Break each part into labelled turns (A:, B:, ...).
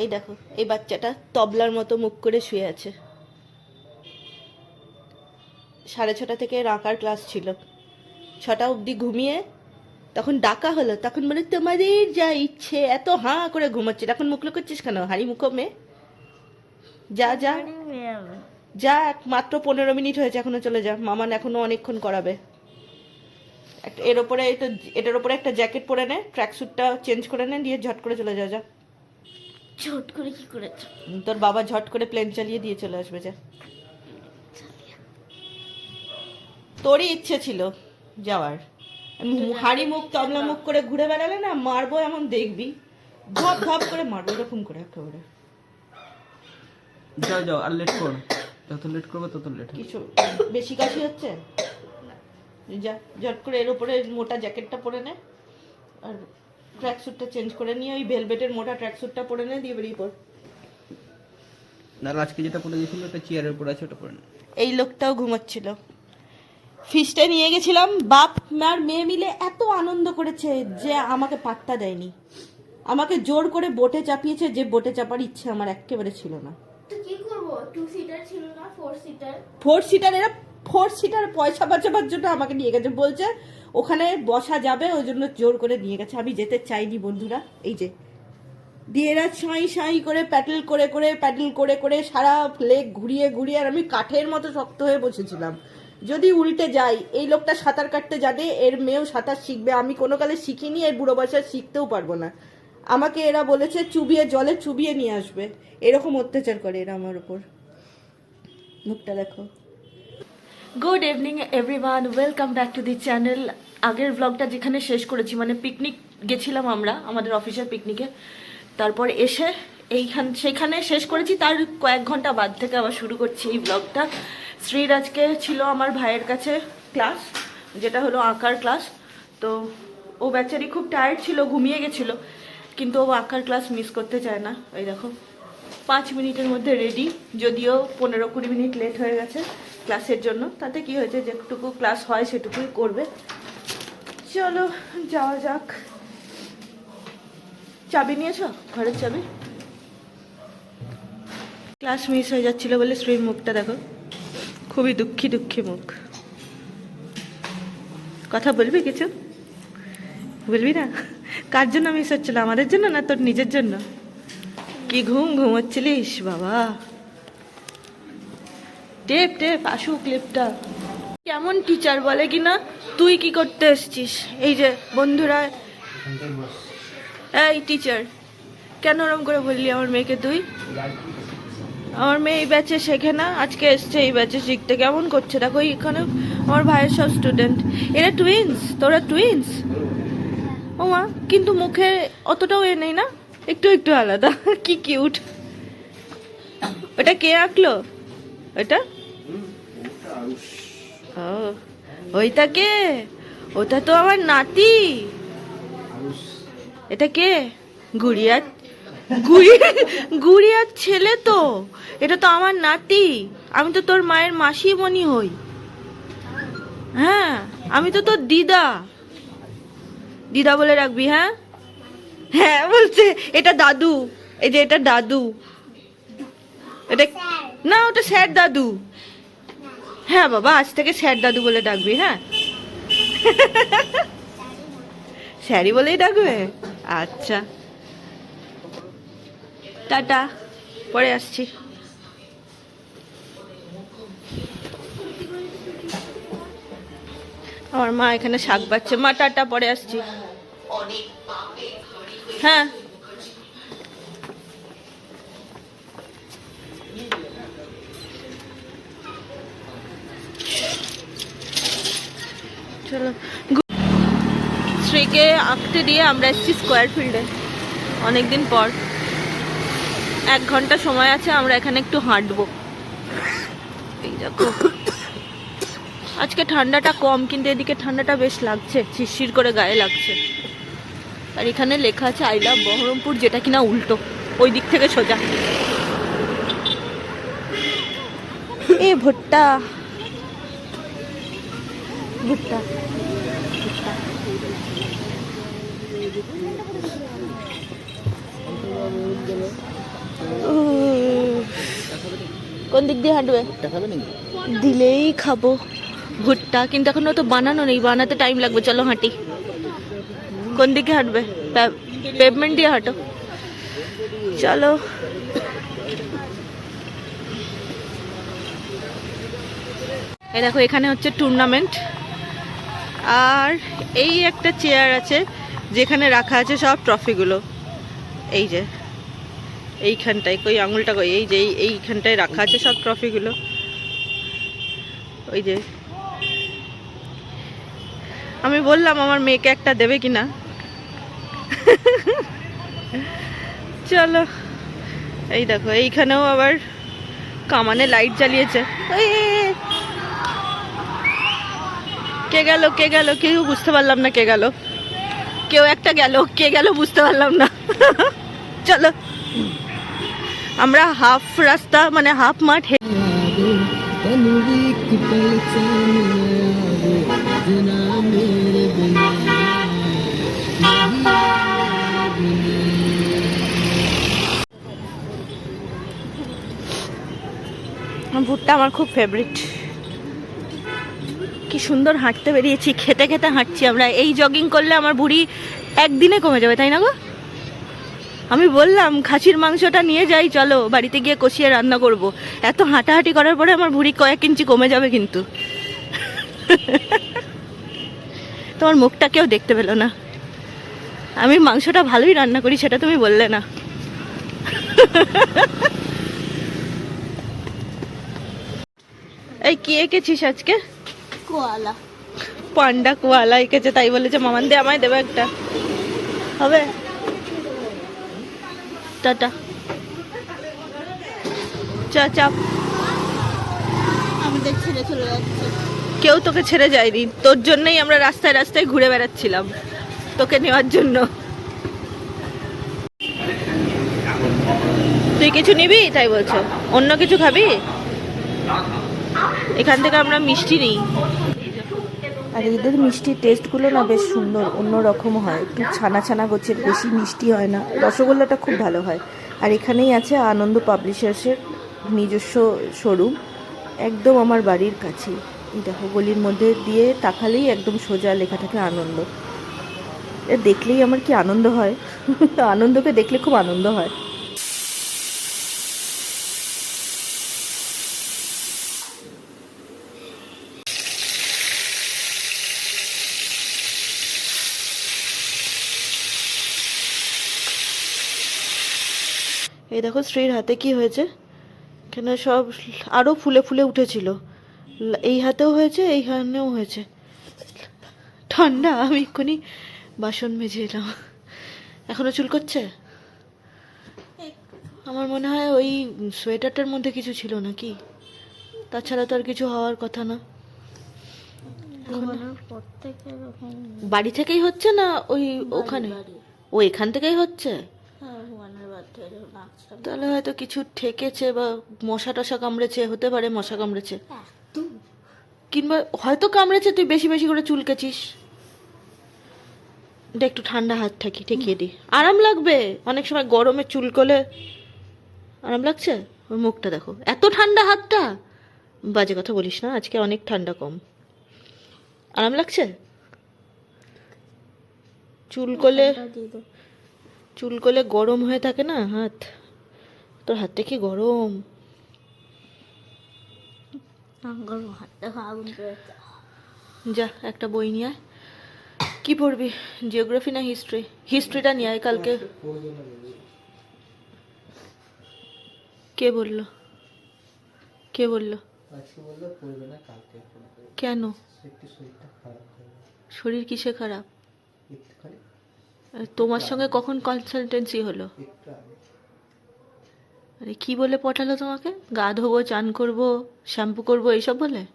A: এই দেখো, এই বাচ্চাটা তবলার মতো মুখ করে শুয়ে আছে। সাড়ে ছটা থেকে আঁকার ক্লাস ছিল। ছটা অবধি ঘুমিয়ে তখন ডাকা হলো, তখন বলে, তোমাদের যা ইচ্ছে, এত হাঁ করে ঘুমাচ্ছে। এখন মুখ করছিস কেন? হাড়ি মুখো মেয়ে যা যা। যা মাত্র পনেরো মিনিট হয়েছে এখনও চলে যা। মামান এখনও অনেকক্ষণ করাবে। এর ওপরে তো, এটার ওপরে একটা জ্যাকেট পরে নে ট্র্যাক স্যুটটা চেঞ্জ করে নে দিয়ে ঝট করে চলে যা যা।
B: ছোট করে কি করেছ
A: তোর বাবা ঝট করে প্লেন চালিয়ে দিয়ে চলে আসবে যা। তোরই ইচ্ছে ছিল যাওয়ার। মু- হাড়ি মুখ তবলা মুখ করে ঘুরে বেড়ালে না মারবো এমন দেখবি। ধপ ধপ করে মারবো এরকম করে একেবারে।
C: যাও যাও আর লেট কর যত লেট করবে তত লেট
A: কিছু বেশি কাশি হচ্ছে? যা ঝট করে এর উপরে মোটা জ্যাকেটটা পরে নে। আর ট্র্যাক স্যুটটা চেঞ্জ করে নিয়ে ওই ভেলভেটের মোটা ট্র্যাক স্যুটটা পরে নে দিয়ে বেরিয়ে পড়।
C: না আজকে যেটা পরে গেছিল ওটা চেয়ারের উপর আছে ওটা পরে না।
A: এই লোকটাও ঘুমাচ্ছিল। ফিস্টে নিয়ে গেছিলাম বাপ মার মেয়ে মিলে এত আনন্দ করেছে যে আমাকে পাত্তা দেয়নি। আমাকে জোর করে বোটে চাপিয়েছে যে বোটে চাপার ইচ্ছে আমার একেবারে ছিল না।
B: তো কি করব? টু সিটার ছিল না ফোর সিটার
A: ফোর সিটার এরা ফোর সিটার পয়সা বাঁচাবার জন্য আমাকে নিয়ে গেছে বলছে ওখানে বসা যাবে, ওই জন্য জোর করে নিয়ে গেছে। আমি যেতে চাইনি বন্ধুরা, এই যে। দিয়ে এরা সাঁই সাঁই করে প্যাটেল করে করে প্যাটেল করে করে সারা লেগ ঘুরিয়ে ঘুরিয়ে, আর আমি কাঠের মতো শক্ত হয়ে বসেছিলাম। যদি উল্টে যাই, এই লোকটা সাঁতার কাটতে জানে এর মেয়েও সাঁতার শিখবে। আমি কোনো কালে শিখিনি, এর বুড়ো বয়সে শিখতেও পারব না। আমাকে এরা বলেছে, চুবিয়ে জলে চুবিয়ে নিয়ে আসবে। এরকম অত্যাচার করে এরা আমার উপর। মুখটা দেখো।
D: Good evening everyone welcome back to the channel আগের ব্লগটা যেখানে শেষ করেছি মানে পিকনিক গেছিলাম আমরা, আমাদের অফিসের পিকনিকে তারপর এসে এইখান, সেখানে শেষ করেছি। তার কয়েক ঘণ্টা বাদ থেকে আবার শুরু করছি এই ব্লগটা শ্রীরাজকে ছিল আমার ভাইয়ের কাছে ক্লাস যেটা হলো আঁকার ক্লাস তো ও বেচারি খুব টায়ার্ড ছিল, ঘুমিয়ে গেছিল। কিন্তু ও আঁকার ক্লাস মিস করতে চায় না। এই দেখো, পাঁচ মিনিটের মধ্যে রেডি যদিও পনেরো কুড়ি মিনিট লেট হয়ে গেছে। ক্লাসের জন্য। তাতে কি হয়েছে, যেটুকু ক্লাস হয় সেটুকুই করবে। চলো, যাওয়া যাক। চাবি নিয়েছো? ঘরের চাবি? ক্লাস মিস হয়ে যাচ্ছিল বলে শ্রীর মুখটা দেখো। খুবই দুঃখী দুঃখী মুখ। কথা বলবি কিছু? বলবি না? কার জন্য মিস হচ্ছিল? আমাদের জন্য না তোর নিজের জন্য? কি ঘুম ঘুমোচ্ছিলিস, বাবা? টেপ টেপ আসু ক্লিপটা কেমন টিচার বলে কি না তুই কি করতে এসছিস? এই যে, বন্ধুরা, এই টিচার কেন ওরম করে বললি আমার মেয়েকে তুই? আমার মেয়ে এই ব্যাচে শেখে না, আজকে এসছে এই ব্যাচে শিখতে। কেমন করছে? দেখো এখানে আমার ভাইয়ের সব স্টুডেন্ট এরা টুইন্স তোরা টুইন্স ও মা, কিন্তু মুখে অতটাও এ নেই না? একটু একটু আলাদা। কি কিউট ওটা কে আঁকলো? ওটা? ও ওইটা কে? ওটা তো আমার নাতি। এটা কে? গুড়িয়া গুড়িয়া গুড়িয়ার ছেলে তো। এটা তো আমার নাতি। আমি তো তোর মায়ের মাসিমণি হই। হ্যাঁ আমি তো তোর দিদা। দিদা বলে রাখবি হ্যাঁ? হ্যাঁ বলছে এটা দাদু। এই যে এটা দাদু। এটা না ওটা স্যার দাদু। হ্যাঁ বাবা আজ থেকে স্যার দাদু বলে ডাকবি হ্যাঁ? স্যারই বলেই ডাকবে? আচ্ছা। টাটা পরে আসছি। আমার মা এখানে শাক বাচ্ছে মা টাটা পরে আসছি। হ্যাঁ? চলো শ্রীকে আঁকতে দিয়ে আমরা এসেছি স্কোয়ার ফিল্ডে অনেকদিন পর। এক ঘণ্টা সময় আছে, আমরা এখানে একটু হাঁটবো। এই দেখো। আজকে ঠান্ডাটা কম, কিন্তু এদিকে ঠান্ডাটা বেশ লাগছে শিরশির করে গায়ে লাগছে। আর এখানে লেখা আছে আই লাভ বহরমপুর যেটা কিনা উল্টো। ওই দিক থেকে সোজা। এ ভুট্টা। ভুট্টা। ভুট্টা কোন দিক দিয়ে হাঁটবে? দিলেই খাব ভুট্টা, কিন্তু এখনও তো বানানো নেই, বানাতে টাইম লাগবে, চলো হাঁটি। কোন দিকে হাঁটবে? পেভমেন্ট দিয়ে হাঁটো। চলো। এই দেখো, এখানে হচ্ছে টুর্নামেন্ট আর এই একটা চেয়ার আছে, যেখানে রাখা আছে সব ট্রফিগুলো। এই যে, এইখানটায় কই, আঙুলটা কই, এই যে, এই- এইখানটায় রাখা আছে সব ট্রফিগুলো। ওই যে, আমি বললাম আমার মেয়েকে একটা দেবে কিনা। চলো, এই দেখো, এইখানেও আবার কামানে লাইট জ্বালিয়েছে। কে গেল কে গেল? কেউ বুঝতে পারলাম না কে গেল। কেউ একটা গেল, কে গেল বুঝতে পারলাম না। চলো। আমরা হাফ রাস্তা মানে হাফ মাঠ ভুট্টা আমার খুব ফেভারিট কি সুন্দর হাঁটতে বেরিয়েছি, খেতে খেতে হাঁটছি আমরা। এই জগিং করলে আমার বুড়ি একদিনে কমে যাবে, তাই না গো? আমি বললাম, খাসির মাংসটা নিয়ে যাই, চলো বাড়িতে গিয়ে কষিয়ে রান্না করব। এত হাঁটাহাঁটি করার পরে আমার ভুড়ি কয়েক ইঞ্চি কমে যাবে কিন্তু। তোমার মুখটা কেউ দেখতে পেল না। আমি মাংসটা ভালোই রান্না করি, সেটা তুমি বললে না। এই, কি এঁকেছিস আজকে?
B: কোয়ালা।
D: পান্ডা কোয়ালা এঁকেছে তাই বলেছে মামান দে আমায় দেবে একটা। হবে? টাটা। চা চাপ
B: আমাদের ছেড়ে চলে যাচ্ছে।
D: কেউ তোকে ছেড়ে যায়নি। তোর জন্যই আমরা রাস্তায় রাস্তায় ঘুরে বেড়াচ্ছিলাম তোকে নেওয়ার জন্য। তুই কিছু নিবি? তাই বলছো। অন্য কিছু খাবি? এখান থেকে আমরা মিষ্টি নিই। আর এদের মিষ্টির টেস্টগুলো না বেশ সুন্দর অন্য রকম হয়। একটু ছানা ছানা গোছের বেশি মিষ্টি হয় না। রসগোল্লাটা খুব ভালো হয়। আর এখানেই আছে আনন্দ পাবলিশার্সের নিজস্ব শোরুম একদম আমার বাড়ির এই দেখো, গলির মধ্যে দিয়ে তাকালেই একদম সোজা লেখা থাকে আনন্দ। দেখলেই আমার কি আনন্দ হয়? আনন্দকে দেখলে খুব আনন্দ হয়। এই দেখো স্ত্রীর হাতে কি হয়েছে? এখানে সব আরও ফুলে ফুলে উঠেছিল। এই হাতেও হয়েছে এইখানেও হয়েছে। ঠান্ডা, আমি এক্ষুনি বাসন মেজে এলাম। এখনও চুল করছে? আমার মনে হয় ওই সোয়েটারটার মধ্যে কিছু ছিল নাকি? তাছাড়া তো আর কিছু হওয়ার কথা না। বাড়ি থেকেই হচ্ছে না ওই ওখানে? ও এখান থেকেই হচ্ছে? তাহলে হয়তো কিছু ঠেকেছে বা মশা টশা কামড়েছে হতে পারে মশা কামড়েছে। কিংবা হয়তো কামড়েছে তুই বেশি বেশি করে চুলকেছিস। দে একটু ঠান্ডা হাত থাকি ঠেকিয়ে দি। আরাম লাগবে। অনেক সময় গরমে চুলকলে আরাম লাগছে? ওর মুখটা দেখো। এত ঠান্ডা হাতটা! বাজে কথা বলিস না আজকে অনেক ঠান্ডা কম। আরাম লাগছে? চুল করলে চুল করলে গরম হয়ে থাকে না হাত? তোর হাতটা কি গরম? যা একটা বই নিয়ে আয়। কি পড়বি? জিওগ্রাফি না হিস্ট্রি? হিস্ট্রিটা নিয়ে আয় কালকে। কে বলল? কে বলল?
C: আজকে বলল পড়বে না কালকে পড়বে
D: কেন? শরীর কিসে খারাপ? তোমার সঙ্গে কখন কনসালটেন্সি হলো? আরে কি বলে পটালো তোমাকে? গা ধোবো, চান করব, শ্যাম্পু করব, এইসব বলে?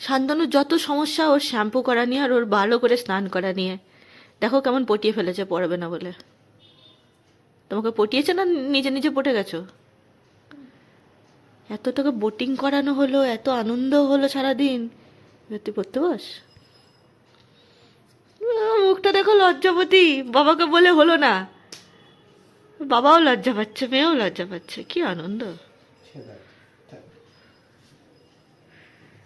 D: শান্তনুর যত সমস্যা, ওর শ্যাম্পু করা নিয়ে আর ওর ভালো করে স্নান করা নিয়ে। দেখো কেমন পটিয়ে ফেলেছে, পড়বে না বলে। তোমাকে পটিয়েছে না নিজে নিজে পটে গেছো? এত তোকে বোটিং করানো হলো, এত আনন্দ হলো সারাদিন। তুই পড়তে বস? মুখটা দেখো লজ্জাপতি বাবাকে বলে হলো না। বাবাও লজ্জা পাচ্ছে মেয়েও লজ্জা পাচ্ছে। কি আনন্দ।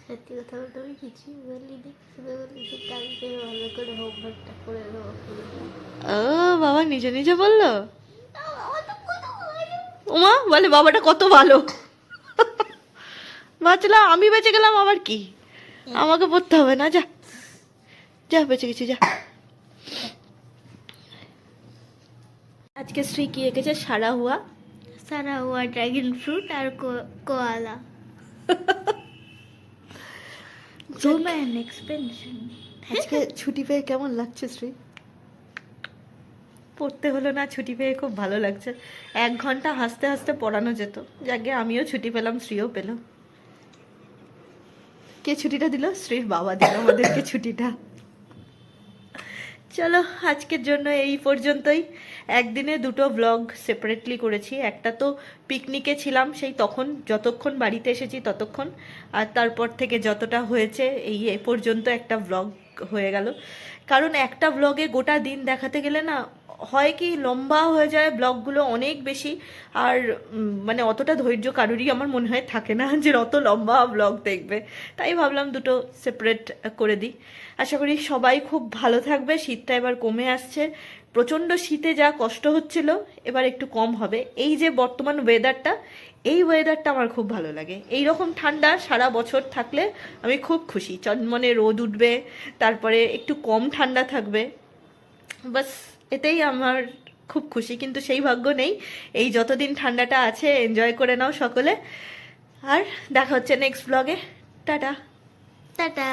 B: সত্যি কথা বলতে আমি কিছুই বলিনি। শুধু বলেছি কালকে ভালো করে হোমওয়ার্কটা করে দেবো
D: ও বাবা নিজে নিজে বলল? ওমা বলে বাবাটা কত ভালো। বাঁচলাম আমি বেঁচে গেলাম আবার কি? আমাকে পড়তে হবে না যা। যা বেঁচে গেছি যা। আজকে শ্রী কি এঁকেছে? সারা হুয়া
B: সারা হুয়া ড্রাগন ফ্রুট আর কোয়ালা। রোম্যান এক্সপেনশন
D: আজকে ছুটি পেয়ে কেমন লাগছে শ্রী পড়তে হলো না ছুটি পেয়ে খুব ভালো লাগছে। এক ঘণ্টা হাসতে হাসতে পড়ানো যেত। যাকে আমিও ছুটি পেলাম শ্রীও পেলাম কে ছুটিটা দিল? শ্রীর বাবা দিল আমাদেরকে ছুটিটা। চলো, আজকের জন্য এই পর্যন্তই। একদিনে দুটো ব্লগ সেপারেটলি করেছি। একটা তো পিকনিকে ছিলাম, সেই তখন যতক্ষণ বাড়িতে এসেছি ততক্ষণ। আর তারপর থেকে যতটা হয়েছে, এই এ পর্যন্ত একটা ব্লগ হয়ে গেল। কারণ একটা ব্লগে গোটা দিন দেখাতে গেলে না হয় কি লম্বা হয়ে যায় ব্লগগুলো অনেক বেশি, আর মানে অতটা ধৈর্য কারোরই আমার মনে হয় থাকে না যে অত লম্বা ব্লগ দেখবে। তাই ভাবলাম দুটো সেপারেট করে দিই। আশা করি সবাই খুব ভালো থাকবে, শীতটা এবার কমে আসছে। প্রচণ্ড শীতে যা কষ্ট হচ্ছিল, এবার একটু কম হবে। এই যে বর্তমান ওয়েদারটা এই ওয়েদারটা আমার খুব ভালো লাগে। এই রকম ঠান্ডা সারা বছর থাকলে আমি খুব খুশি। চনমনে রোদ উঠবে, তারপরে একটু কম ঠান্ডা থাকবে। বাস এতেই আমার খুব খুশি, কিন্তু সেই ভাগ্য নেই। এই যতদিন ঠান্ডাটা আছে এনজয় করে নাও সকলে। আর দেখা হচ্ছে নেক্সট ব্লগে টাটা।
B: টাটা।